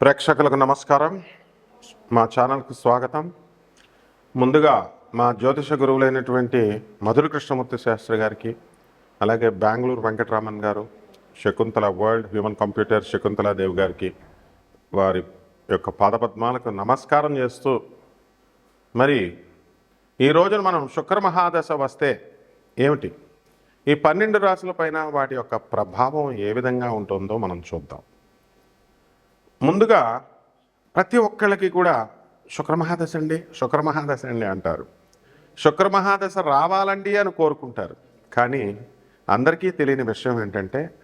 ప్రేక్షకులకు నమస్కారం. మా ఛానల్కు స్వాగతం. ముందుగా మా జ్యోతిష గురువులైనటువంటి మధుర కృష్ణమూర్తి శాస్త్రి గారికి అలాగే బెంగళూరు వెంకటరామన్ గారు Shakuntala world human computer Shakuntala Devi గారికి వారి యొక్క పాదపద్మాలకు నమస్కారం చేస్తూ మరి ఈ రోజున మనం శుక్ర మహాదశ వస్తే ఏమిటి? ఈ పన్నెండు రాశుల పైన వాటి యొక్క ప్రభావం ఏ విధంగా ఉంటుందో మనం చూద్దాం. ముందుగా ప్రతి ఒక్కళ్ళకి కూడా శుక్రమహాదశ అండి శుక్రమహాదశ అండి అంటారు. శుక్రమహాదశ రావాలండి అని కోరుకుంటారు. కానీ అందరికీ తెలియని విషయం ఏంటంటే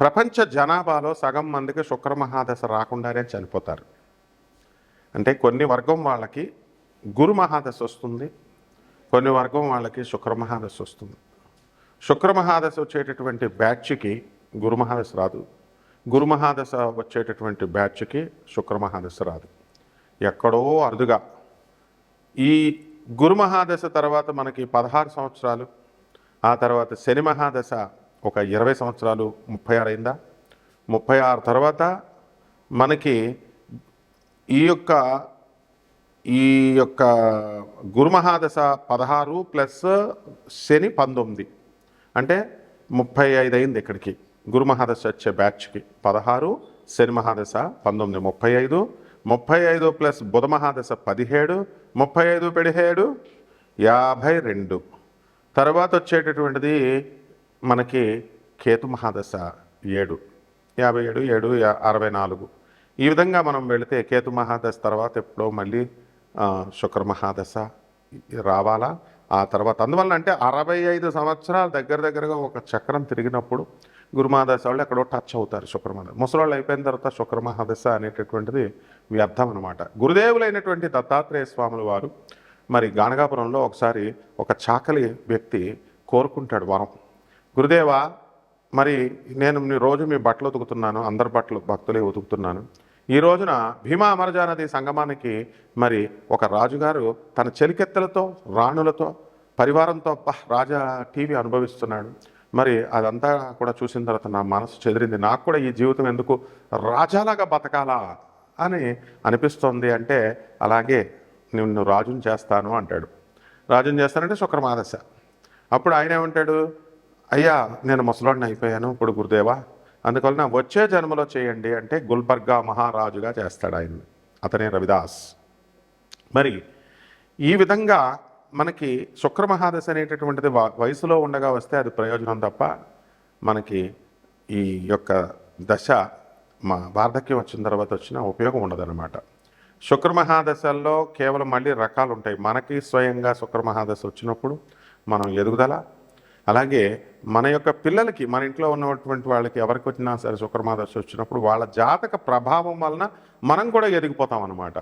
ప్రపంచ జనాభాలో సగం మందికి శుక్రమహాదశ రాకుండానే చనిపోతారు. అంటే కొన్ని వర్గం వాళ్ళకి గురు మహాదశ వస్తుంది కొన్ని వర్గం వాళ్ళకి శుక్రమహాదశ వస్తుంది. శుక్రమహాదశ వచ్చేటటువంటి బ్యాచ్కి గురు మహాదశ రాదు. గురు మహాదశ వచ్చేటటువంటి బ్యాచ్కి శుక్ర మహాదశ రాదు. ఎక్కడో అరుదుగా. ఈ గురు మహాదశ తర్వాత మనకి పదహారు సంవత్సరాలు ఆ తర్వాత శని మహాదశ ఒక ఇరవై సంవత్సరాలు ముప్పై ఆరు అయిందా? ముప్పై ఆరు తర్వాత మనకి ఈ యొక్క ఈ యొక్క గురుమహాదశ పదహారు ప్లస్ శని పంతొమ్మిది. అంటే ముప్పై ఐదు అయింది ఇక్కడికి. గురుమహాదశ వచ్చే బ్యాచ్కి పదహారు శని మహాదశ పంతొమ్మిది ముప్పై ఐదు ముప్పై ఐదు ప్లస్ బుధ మహాదశ పదిహేడు ముప్పై ఐదు పదిహేడు యాభై రెండు. తర్వాత వచ్చేటటువంటిది మనకి కేతు మహాదశ ఏడు యాభై ఏడు ఏడు అరవై నాలుగు. ఈ విధంగా మనం వెళితే కేతు మహాదశ తర్వాత ఎప్పుడో మళ్ళీ శుక్ర మహాదశ రావాలా? ఆ తర్వాత అందువల్ల అంటే అరవై ఐదు సంవత్సరాల దగ్గర దగ్గరగా ఒక చక్రం తిరిగినప్పుడు గురుమహాదశ వాళ్ళు ఎక్కడో టచ్ అవుతారు శుక్రమహ ముసలాళ్ళు అయిపోయిన తర్వాత శుక్రమహాదశ అనేటటువంటిది వ్యర్థం అనమాట గురుదేవులైనటువంటి దత్తాత్రేయ స్వాముల వారు మరి గానగాపురంలో ఒకసారి ఒక చాకలి వ్యక్తి కోరుకుంటాడు వరం. గురుదేవా మరి నేను రోజు మీ బట్టలు ఉతుకుతున్నాను అందరి బట్టలు భక్తులే ఉతుకుతున్నాను. ఈ రోజున భీమా అమరజా నది సంగమానికి మరి ఒక రాజుగారు తన చెలికెత్తలతో రాణులతో పరివారంతో రాజా టీవీ అనుభవిస్తున్నాడు. మరి అదంతా కూడా చూసిన తర్వాత నా మనసు చెదిరింది. నాకు కూడా ఈ జీవితం ఎందుకు రాజాలాగా బతకాలా అని అనిపిస్తోంది అంటే అలాగే నిన్ను రాజుని చేస్తాను అంటాడు. రాజుని చేస్తానంటే శుక్రమాదశ. అప్పుడు ఆయన ఏమంటాడు? అయ్యా నేను ముసలాడిని అయిపోయాను ఇప్పుడు గురుదేవా. అందువలన వచ్చే జన్మలో చేయండి అంటే గుల్బర్గా మహారాజుగా చేస్తాడు ఆయన అతనే రవిదాస్. మరి ఈ విధంగా మనకి శుక్రమహాదశ అనేటటువంటిది వ- వయసులో ఉండగా వస్తే అది ప్రయోజనం తప్ప మనకి ఈ యొక్క దశ మా వార్ధక్యం వచ్చిన తర్వాత వచ్చిన ఉపయోగం ఉండదన్నమాట. శుక్రమహాదశల్లో కేవలం మళ్ళీ రకాలు ఉంటాయి మనకి స్వయంగా శుక్రమహాదశ వచ్చినప్పుడు మనం ఎదుగుదల అలాగే మన యొక్క పిల్లలకి మన ఇంట్లో ఉన్నటువంటి వాళ్ళకి ఎవరికి వచ్చినా సరే శుక్రమహాదశ వచ్చినప్పుడు వాళ్ళ జాతక ప్రభావం వలన మనం కూడా ఎదిగిపోతాం అనమాట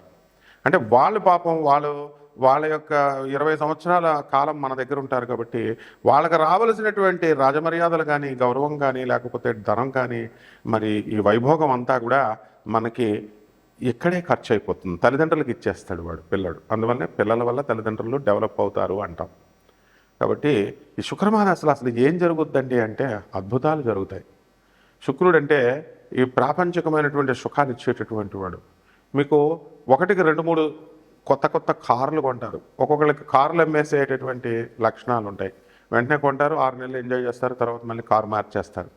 అంటే వాళ్ళు పాపం వాళ్ళు వాళ్ళ యొక్క ఇరవై సంవత్సరాల కాలం మన దగ్గర ఉంటారు కాబట్టి వాళ్ళకి రావలసినటువంటి రాజమర్యాదలు కానీ గౌరవం కానీ లేకపోతే ధనం కానీ మరి ఈ వైభోగం అంతా కూడా మనకి ఇక్కడే ఖర్చు అయిపోతుంది తల్లిదండ్రులకు ఇచ్చేస్తాడు వాడు పిల్లడు. అందువల్లనే పిల్లల వల్ల తల్లిదండ్రులు డెవలప్ అవుతారు అంటాం. కాబట్టి ఈ శుక్రమాన అసలు అసలు ఏం జరుగుద్దండి అంటే అద్భుతాలు జరుగుతాయి. శుక్రుడు అంటే ఈ ప్రాపంచికమైనటువంటి సుఖాన్ని ఇచ్చేటటువంటి వాడు. మీకు ఒకటికి రెండు మూడు కొత్త కొత్త కార్లు కొంటారు. ఒక్కొక్కరికి కార్లు అమ్మేసేటటువంటి లక్షణాలు ఉంటాయి వెంటనే కొంటారు ఆరు నెలలు ఎంజాయ్ చేస్తారు తర్వాత మళ్ళీ కారు మార్చేస్తారు.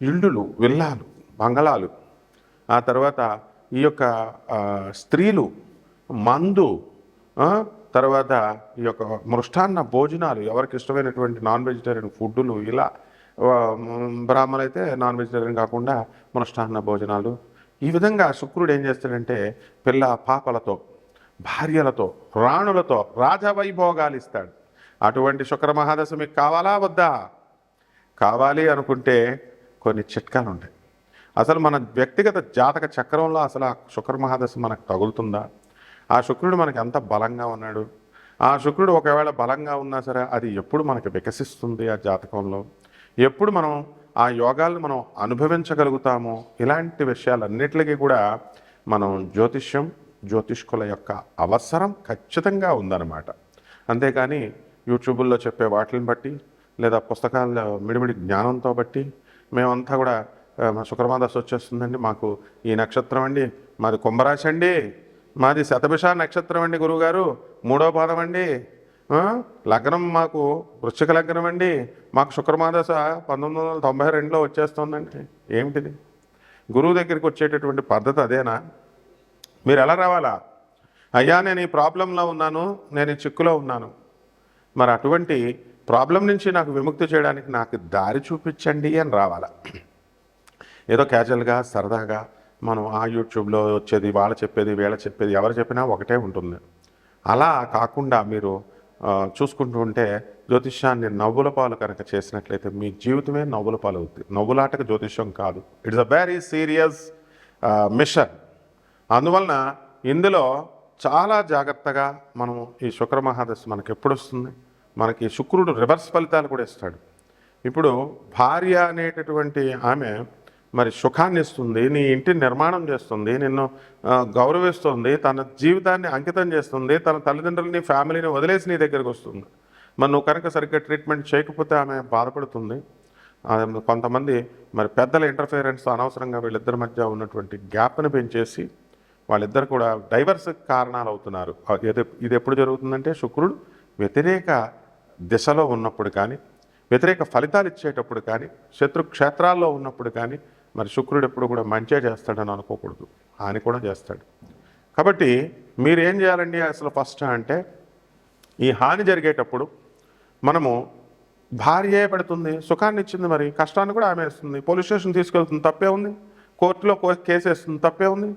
ఇల్లులు విల్లాలు బంగళాలు ఆ తర్వాత ఈ యొక్క స్త్రీలు మందు తర్వాత ఈ యొక్క మృష్టాన్న భోజనాలు ఎవరికి ఇష్టమైనటువంటి నాన్ వెజిటేరియన్ ఫుడ్లు ఇలా బ్రాహ్మణులు అయితే నాన్ వెజిటేరియన్ కాకుండా మృష్టాన్న భోజనాలు. ఈ విధంగా శుక్రుడు ఏం చేస్తాడంటే పిల్ల పాపలతో భార్యలతో రాణులతో రాజవైభోగాలు ఇస్తాడు అటువంటి శుక్ర మహాదశ మీకు కావాలా వద్దా? కావాలి అనుకుంటే కొన్ని చిట్కాలు ఉంటాయి అసలు మన వ్యక్తిగత జాతక చక్రంలో అసలు ఆ శుక్ర మహాదశ మనకు తగులుతుందా? ఆ శుక్రుడు మనకి ఎంత బలంగా ఉన్నాడు? ఆ శుక్రుడు ఒకవేళ బలంగా ఉన్నా సరే అది ఎప్పుడు మనకి వికసిస్తుంది ఆ జాతకంలో? ఎప్పుడు మనం ఆ యోగాలను మనం అనుభవించగలుగుతామో? ఇలాంటి విషయాలన్నిటికీ కూడా మనం జ్యోతిష్యం జ్యోతిష్కుల యొక్క అవసరం ఖచ్చితంగా ఉందన్నమాట. అంతేకాని యూట్యూబుల్లో చెప్పే వాటిని బట్టి లేదా పుస్తకాల్లో మిడిమిడి జ్ఞానంతో బట్టి మేమంతా కూడా ఆ, మా శుక్రమాదశ వచ్చేస్తుందండి. మాకు ఈ నక్షత్రం అండి మాది కుంభరాశి అండి మాది శతభిష నక్షత్రం అండి గురువుగారు మూడో పాదం అండి లగ్నం మాకు వృశ్చిక లగ్నం అండి మాకు శుక్రమాదశ పంతొమ్మిది వందల తొంభై రెండులో వచ్చేస్తుందండి. ఏమిటిది? గురువు దగ్గరికి వచ్చేటటువంటి పద్ధతి అదేనా? మీరు ఎలా రావాలా? అయ్యా నేను ఈ ప్రాబ్లంలో ఉన్నాను నేను ఈ చిక్కులో ఉన్నాను. మరి అటువంటి ప్రాబ్లం నుంచి నాకు విముక్తి చేయడానికి నాకు దారి చూపించండి అని రావాలా? ఏదో క్యాజువల్గా సరదాగా మనం ఆ యూట్యూబ్లో వచ్చేది వాళ్ళ చెప్పేది వీళ్ళ చెప్పేది ఎవరు చెప్పినా ఒకటే ఉంటుంది. అలా కాకుండా మీరు చూసుకుంటూ ఉంటే జ్యోతిష్యాన్ని నవ్వుల పాలు కనుక చేసినట్లయితే మీ జీవితమే నవ్వుల పాలు అవుతుంది నవ్వులాటకు జ్యోతిష్యం కాదు. It's a very serious mission. అందువలన ఇందులో చాలా జాగ్రత్తగా మనం ఈ శుక్ర మహాదశ మనకి ఎప్పుడు వస్తుంది మనకి శుక్రుడు రివర్స్ ఫలితాలు కూడా ఇస్తాడు. ఇప్పుడు భార్య అనేటటువంటి ఆమె మరి సుఖాన్ని ఇస్తుంది నీ ఇంటిని నిర్మాణం చేస్తుంది నిన్ను గౌరవిస్తుంది తన జీవితాన్ని అంకితం చేస్తుంది తన తల్లిదండ్రులని ఫ్యామిలీని వదిలేసి నీ దగ్గరికి వస్తుంది. మరి నువ్వు కనుక సరిగ్గా ట్రీట్మెంట్ చేయకపోతే ఆమె బాధపడుతుంది. కొంతమంది మరి పెద్దల ఇంటర్ఫియరెన్స్ అనవసరంగా వీళ్ళిద్దరి మధ్య ఉన్నటువంటి గ్యాప్ని పెంచేసి వాళ్ళిద్దరు కూడా డైవర్స్ కారణాలు అవుతున్నారు ఇది ఎప్పుడు జరుగుతుందంటే శుక్రుడు వ్యతిరేక దిశలో ఉన్నప్పుడు కానీ వ్యతిరేక ఫలితాలు ఇచ్చేటప్పుడు కానీ శత్రు క్షేత్రాల్లో ఉన్నప్పుడు కానీ మరి శుక్రుడు ఎప్పుడు కూడా మంచిగా చేస్తాడని అనుకోకూడదు. హాని కూడా చేస్తాడు. కాబట్టి మీరు ఏం చేయాలండి అసలు ఫస్ట్ అంటే ఈ హాని జరిగేటప్పుడు మనము భార్యే పెడుతుంది సుఖాన్ని ఇచ్చింది మరి కష్టాన్ని కూడా ఆమె ఇస్తుంది పోలీస్ స్టేషన్ తీసుకెళ్తుంది తప్పే ఉంది. కోర్టులో కో- కేసు వేస్తుంది తప్పే ఉంది.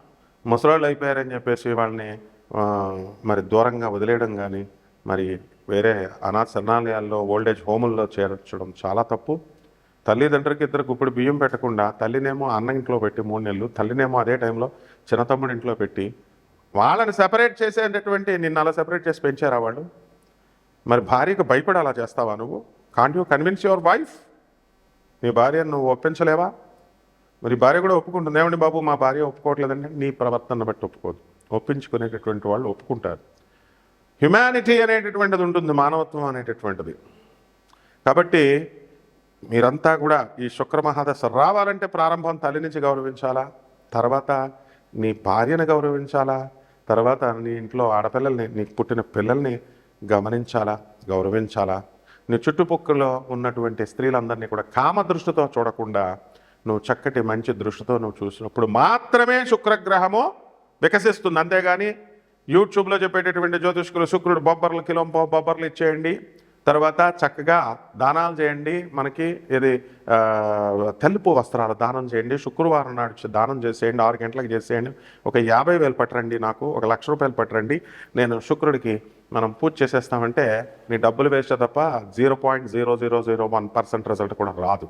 ముసలాళ్ళు అయిపోయారని చెప్పేసి వాళ్ళని మరి దూరంగా వదిలేయడం కానీ మరి వేరే అనాథ శరణాలయాల్లో ఓల్డేజ్ హోముల్లో చేర్చడం చాలా తప్పు. తల్లిదండ్రులకి ఇద్దరు ఇప్పుడు బియ్యం పెట్టకుండా తల్లినేమో అన్న ఇంట్లో పెట్టి మూడు నెలలు తల్లినేమో అదే టైంలో చిన్న తమ్ముడి ఇంట్లో పెట్టి వాళ్ళని సెపరేట్ చేసేటటువంటి నిన్ను అలా సెపరేట్ చేసి పెంచారా వాళ్ళు? మరి భార్యకు భయపడి అలా చేస్తావా నువ్వు? Can't you convince your wife నీ భార్యను నువ్వు ఒప్పించలేవా? మరి భార్య కూడా ఒప్పుకుంటుంది. ఏమండి బాబు మా భార్య ఒప్పుకోవట్లేదండి. నీ ప్రవర్తన బట్టి ఒప్పుకోదు. ఒప్పించుకునేటటువంటి వాళ్ళు ఒప్పుకుంటారు. హ్యుమానిటీ అనేటటువంటిది ఉంటుంది మానవత్వం అనేటటువంటిది. కాబట్టి మీరంతా కూడా ఈ శుక్రమహాదశ రావాలంటే ప్రారంభం తల్లి నుంచి గౌరవించాలా? తర్వాత నీ భార్యను గౌరవించాలా? తర్వాత నీ ఇంట్లో ఆడపిల్లల్ని నీకు పుట్టిన పిల్లల్ని గమనించాలా? గౌరవించాలా? నీ చుట్టుపక్కల ఉన్నటువంటి స్త్రీలందరినీ కూడా కామ దృష్టితో చూడకుండా నువ్వు చక్కటి మంచి దృష్టితో నువ్వు చూసినప్పుడు మాత్రమే శుక్రగ్రహము వికసిస్తుంది. అంతేగాని యూట్యూబ్లో చెప్పేటటువంటి జ్యోతిష్కులు శుక్రుడు బొబ్బర్లు కిలో బొబ్బర్లు ఇచ్చేయండి. తర్వాత చక్కగా దానాలు చేయండి. మనకి ఇది తెలుపు వస్త్రాలు దానం చేయండి. శుక్రవారం నాడు దానం చేసేయండి. ఆరు గంటలకు చేసేయండి. ఒక యాభై వేలు పట్టరండి నాకు. ఒక లక్ష రూపాయలు పట్టరండి. నేను శుక్రుడికి మనం పూజ చేసేస్తామంటే నీ డబ్బులు వేస్తే తప్ప zero point zero zero zero one percent result కూడా రాదు.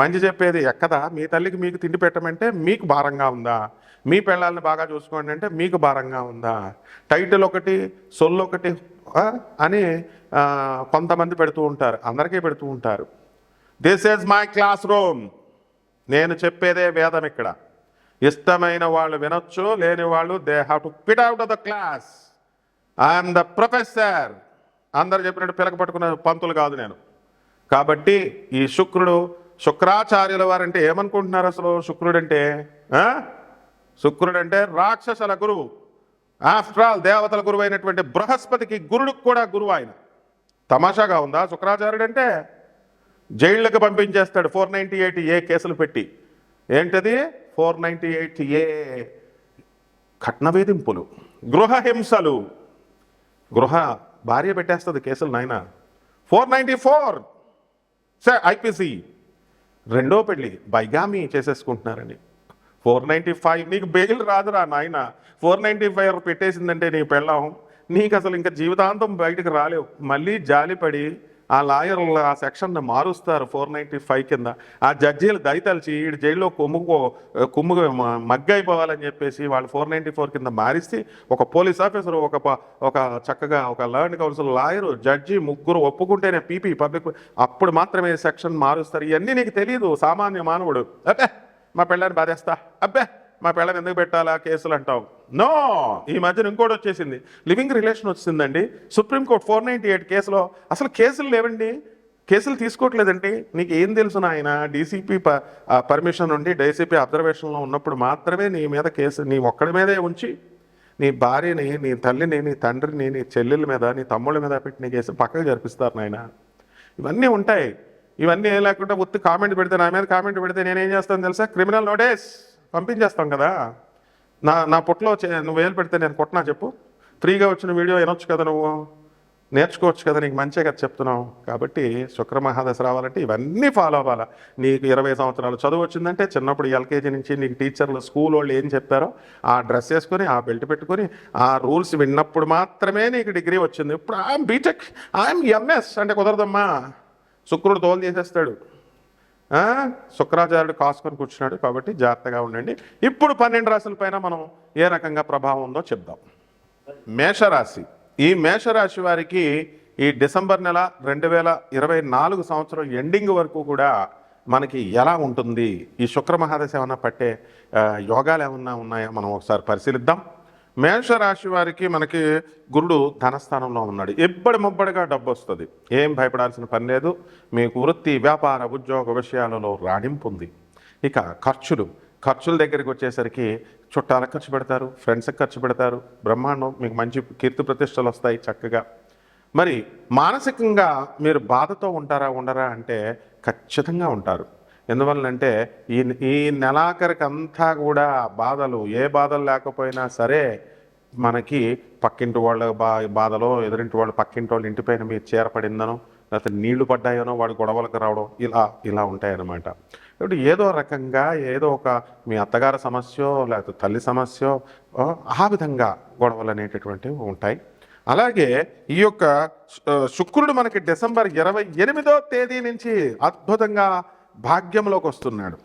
మంచి చెప్పేది ఎక్కదా? మీ తల్లికి మీకు తిండి పెట్టమంటే మీకు భారంగా ఉందా? మీ పిల్లల్ని బాగా చూసుకోండి అంటే మీకు భారంగా ఉందా? టైటిల్ ఒకటి సొల్లు ఒకటి అని కొంతమంది పెడుతూ ఉంటారు. అందరికీ పెడుతూ ఉంటారు. This is my classroom నేను చెప్పేదే వేదం ఇక్కడ. ఇష్టమైన వాళ్ళు వినొచ్చు లేని వాళ్ళు they have to pit out of the class I'm the professor అందరు చెప్పినట్టు పిలక పట్టుకున్న పంతులు కాదు నేను. కాబట్టి ఈ శుక్రుడు శుక్రాచార్యుల వారంటే ఏమనుకుంటున్నారు అసలు శుక్రుడు అంటే శుక్రుడు అంటే రాక్షసుల గురువు. ఆఫ్టర్ ఆల్ దేవతల గురువు అయినటువంటి బృహస్పతికి గురుడికి కూడా గురువు ఆయన. తమాషాగా ఉందా? శుక్రాచార్యుడు అంటే జైళ్ళకి పంపించేస్తాడు. ఫోర్ నైంటీ ఎయిట్ ఏ కేసులు పెట్టి. ఏంటది? ఫోర్ నైంటీ ఎయిట్ ఏ కట్న వేధింపులు గృహ హింసలు గృహ భార్య పెట్టేస్తుంది కేసులు నాయన. Four ninety four. Sec IPC. రెండో పెళ్ళి బైగామి చేసేసుకుంటున్నారండి ఫోర్ నైంటీ ఫైవ్ నీకు బెయిల్ రాదురా నాయన. ఫోర్ నైంటీ ఫైవ్ పెట్టేసిందంటే నీ పెళ్ళం. నీకు అసలు ఇంకా జీవితాంతం బయటకు రాలేవు. మళ్ళీ జాలిపడి ఆ లాయర్లు ఆ సెక్షన్ మారుస్తారు ఫోర్ నైంటీ ఫైవ్ కింద. ఆ జడ్జీలు దయతలిచి ఈ జైల్లో కొమ్ముకో కుమ్ము మగ్గైపోవాలని చెప్పేసి వాళ్ళు ఫోర్ నైంటీ ఫోర్ కింద మారిస్తే ఒక పోలీస్ ఆఫీసర్ ఒక ఒక చక్కగా ఒక లర్న్ కౌన్సిల్ లాయరు జడ్జి ముగ్గురు ఒప్పుకుంటేనే పీపీ పబ్లిక్ అప్పుడు మాత్రమే సెక్షన్ మారుస్తారు. ఇవన్నీ నీకు తెలియదు సామాన్య మానవుడు. అబ్బే మా పిల్లని బాధేస్తా. అబ్బే. మా పిల్లని ఎందుకు పెట్టాలా కేసులు అంటావు? నో ఈ మధ్యన ఇంకోటి వచ్చేసింది. లివింగ్ రిలేషన్ వచ్చిందండి. Supreme Court four ninety eight కేసులో అసలు కేసులు లేవండి. కేసులు తీసుకోవట్లేదండి. నీకు ఏం తెలుసు నాయన? డీసీపీ పర్మిషన్ ఉండి డీసీపీ అబ్జర్వేషన్లో ఉన్నప్పుడు మాత్రమే నీ మీద కేసు నీ ఒక్కడి మీదే ఉంచి నీ భార్యని నీ తల్లిని నీ తండ్రిని నీ చెల్లెల మీద నీ తమ్ముళ్ళ మీద పెట్టి నీ కేసు పక్కకు జరిపిస్తారు నాయన. ఇవన్నీ ఉంటాయి. ఇవన్నీ ఏం లేకుండా ఉత్తి కామెంట్ పెడితే నా మీద కామెంట్ పెడితే నేనేం చేస్తాను తెలుసా? క్రిమినల్ నోటీస్ పంపించేస్తాం కదా. నా నా పొట్లో చే- నువ్వు వేలు పెడితే నేను కొట్టినా చెప్పు. ఫ్రీగా వచ్చిన వీడియో వినొచ్చు కదా నువ్వు. నేర్చుకోవచ్చు కదా నీకు మంచిగా కదా చెప్తున్నావు. కాబట్టి శుక్ర మహాదశ రావాలంటే ఇవన్నీ ఫాలో అవ్వాలా. నీకు ఇరవై సంవత్సరాలు చదువు వచ్చిందంటే చిన్నప్పుడు ఎల్కేజీ నుంచి నీకు టీచర్లు స్కూల్ వాళ్ళు ఏం చెప్పారో ఆ డ్రెస్ వేసుకొని ఆ బెల్ట్ పెట్టుకొని ఆ రూల్స్ విన్నప్పుడు మాత్రమే నీకు డిగ్రీ వచ్చింది. ఇప్పుడు ఐఎమ్ బీటెక్ ఐఎమ్ ఎంఎస్ అంటే కుదరదమ్మా. శుక్రుడు తోలు చేసేస్తాడు శుక్రాచార్యుడు కాసుకొని కూర్చున్నాడు కాబట్టి జాగ్రత్తగా ఉండండి. ఇప్పుడు పన్నెండు రాశుల పైన మనం ఏ రకంగా ప్రభావం ఉందో చెప్దాం. మేషరాశి. ఈ మేషరాశి వారికి ఈ డిసెంబర్ నెల రెండు వేల ఇరవై నాలుగు సంవత్సరం ఎండింగ్ వరకు కూడా మనకి ఎలా ఉంటుంది? ఈ శుక్ర మహాదశ ఏమైనా పట్టే యోగాలు ఏమన్నా ఉన్నాయా? మనం ఒకసారి పరిశీలిద్దాం. మేషరాశి వారికి మనకి గురుడు ధనస్థానంలో ఉన్నాడు. ఎబ్బడి ముబ్బడిగా డబ్బు వస్తుంది. ఏం భయపడాల్సిన పని లేదు. మీకు వృత్తి వ్యాపార ఉద్యోగ విషయాలలో రాణింపు ఉంది. ఇక ఖర్చులు. ఖర్చుల దగ్గరికి వచ్చేసరికి చుట్టాలకు ఖర్చు పెడతారు ఫ్రెండ్స్కి ఖర్చు పెడతారు. బ్రహ్మాండం మీకు మంచి కీర్తి ప్రతిష్టలు వస్తాయి చక్కగా. మరి మానసికంగా మీరు బాధతో ఉంటారా ఉండరా అంటే ఖచ్చితంగా ఉంటారు. ఎందువలనంటే ఈ ఈ నెలాఖరికి అంతా కూడా బాధలు ఏ బాధలు లేకపోయినా సరే మనకి పక్కింటి వాళ్ళ బా బాధలో ఎదురింటి వాళ్ళు పక్కింటి వాళ్ళ ఇంటిపైన మీరు చేరపడిందనో లేకపోతే నీళ్ళు పడ్డాయనో వాడు గొడవలకు రావడం ఇలా ఇలా ఉంటాయన్నమాట. కాబట్టి ఏదో రకంగా ఏదో ఒక మీ అత్తగారి సమస్య లేకపోతే తల్లి సమస్య ఆ, విధంగా గొడవలు అనేటటువంటివి ఉంటాయి. అలాగే ఈ యొక్క శుక్రుడు మనకి డిసెంబర్ ఇరవై ఎనిమిదో తేదీ నుంచి అద్భుతంగా భాగ్యంలోకి వస్తున్నాడు.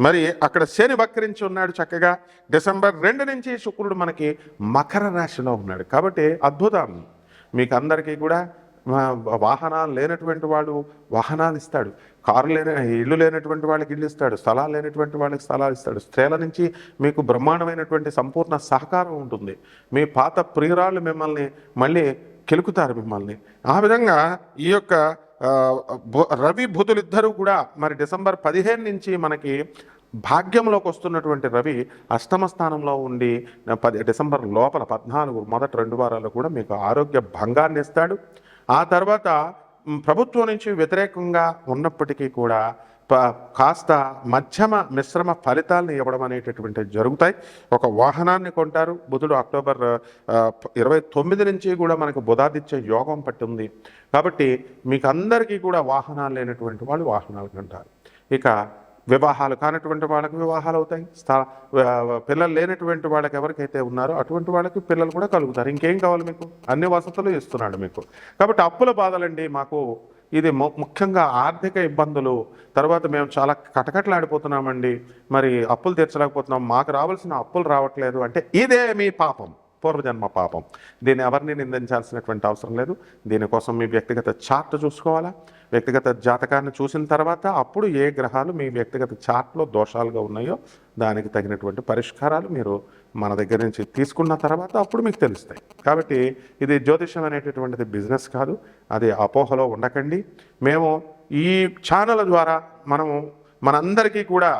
మరి అక్కడ శని వక్రించి ఉన్నాడు చక్కగా. డిసెంబర్ రెండు నుంచి శుక్రుడు మనకి మకర రాశిలో ఉన్నాడు. కాబట్టి అద్భుతం. మీకు అందరికీ కూడా వాహనాలు లేనటువంటి వాళ్ళు వాహనాలు ఇస్తాడు. కారు లేని ఇల్లు లేనటువంటి వాళ్ళకి ఇల్లు ఇస్తాడు. స్థలాలు లేనటువంటి వాళ్ళకి స్థలాలు ఇస్తాడు. స్త్రీల నుంచి మీకు బ్రహ్మాండమైనటువంటి సంపూర్ణ సహకారం ఉంటుంది. మీ పాత ప్రియురాళ్ళు మిమ్మల్ని మళ్ళీ కెలుకుతారు మిమ్మల్ని. ఆ విధంగా ఈ యొక్క రవి బుధులిద్దరూ కూడా మరి డిసెంబర్ పదిహేను నుంచి మనకి భాగ్యంలోకి వస్తున్నటువంటి రవి అష్టమ స్థానంలో ఉండి పది డిసెంబర్ లోపల పద్నాలుగు మొదటి రెండు వారాలు కూడా మీకు ఆరోగ్య భంగాన్ని ఇస్తాడు. ఆ తర్వాత ప్రభుత్వం నుంచి వ్యతిరేకంగా ఉన్నప్పటికీ కూడా కాస్త మధ్యమ మిశ్రమ ఫలితాలను ఇవ్వడం అనేటటువంటివి జరుగుతాయి. ఒక వాహనాన్ని కొంటారు. బుధుడు అక్టోబర్ ఇరవై తొమ్మిది నుంచి కూడా మనకు బుధాదిత్య యోగం పట్టింది. కాబట్టి మీకు అందరికీ కూడా వాహనాలు లేనటువంటి వాళ్ళు వాహనాలు కొంటారు. ఇక వివాహాలు కానటువంటి వాళ్ళకి వివాహాలు అవుతాయి. స్థా పిల్లలు లేనటువంటి వాళ్ళకి ఎవరికైతే ఉన్నారో అటువంటి వాళ్ళకి పిల్లలు కూడా కలుగుతారు. ఇంకేం కావాలి మీకు? అన్ని వసతులు ఇస్తున్నాడు మీకు. కాబట్టి అప్పుల బాధలండి మాకు ఇది ముఖ్యంగా ఆర్థిక ఇబ్బందులు. తర్వాత మేము చాలా కటకట్లాడిపోతున్నామండి. మరి అప్పులు తీర్చలేకపోతున్నాం. మాకు రావాల్సిన అప్పులు రావట్లేదు అంటే ఇదే మీ పాపం పూర్వజన్మ పాపం. దీన్ని ఎవరిని నిందించాల్సినటువంటి అవసరం లేదు. దీనికోసం మీ వ్యక్తిగత చార్ట్ చూసుకోవాలా? వ్యక్తిగత జాతకాన్ని చూసిన తర్వాత అప్పుడు ఏ గ్రహాలు మీ వ్యక్తిగత చార్ట్లో దోషాలుగా ఉన్నాయో దానికి తగినటువంటి పరిష్కారాలు మీరు మన దగ్గర నుంచి తీసుకున్న తర్వాత అప్పుడు మీకు తెలుస్తాయి. కాబట్టి ఇది జ్యోతిషం అనేటటువంటిది బిజినెస్ కాదు. అది అపోహలో ఉండకండి. మేము ఈ ఛానల్ ద్వారా మనము మనందరికీ కూడా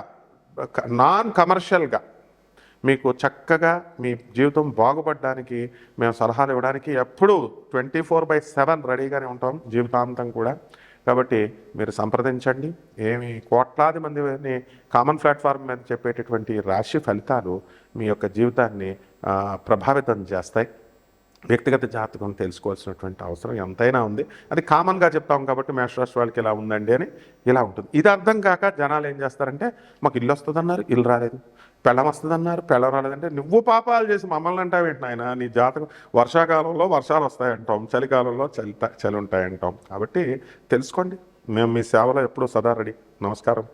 నాన్ కమర్షియల్గా మీకు చక్కగా మీ జీవితం బాగుపడడానికి మేము సలహాలు ఇవ్వడానికి ఎప్పుడూ ట్వంటీ ఫోర్ బై సెవెన్ రెడీగానే ఉంటాం జీవితాంతం కూడా. కాబట్టి మీరు సంప్రదించండి. ఏమి కోట్లాది మందిని కామన్ ప్లాట్ఫామ్ మీద చెప్పేటటువంటి రాశి ఫలితాలు మీ యొక్క జీవితాన్ని ప్రభావితం చేస్తాయి. వ్యక్తిగత జాతకం తెలుసుకోవాల్సినటువంటి అవసరం ఎంతైనా ఉంది. అది కామన్గా చెప్తాం కాబట్టి మేషరాశి వాళ్ళకి ఇలా ఉందండి అని ఇలా ఉంటుంది. ఇది అర్థం కాక జనాలు ఏం చేస్తారంటే మాకు ఇల్లు వస్తుందన్నారు ఇల్లు రాలేదు. పెళ్ళం వస్తుందన్నారు. పెళ్ళం రాలేదంటే నువ్వు పాపాలు చేసి మమ్మల్ని అంటావేంటి నాయన? నీ జాతకం వర్షాకాలంలో వర్షాలు వస్తాయంటాం చలికాలంలో చలి చలి ఉంటాయంటాం కాబట్టి తెలుసుకోండి. మేము మీ సేవలో ఎప్పుడూ సదా రెడీ. నమస్కారం.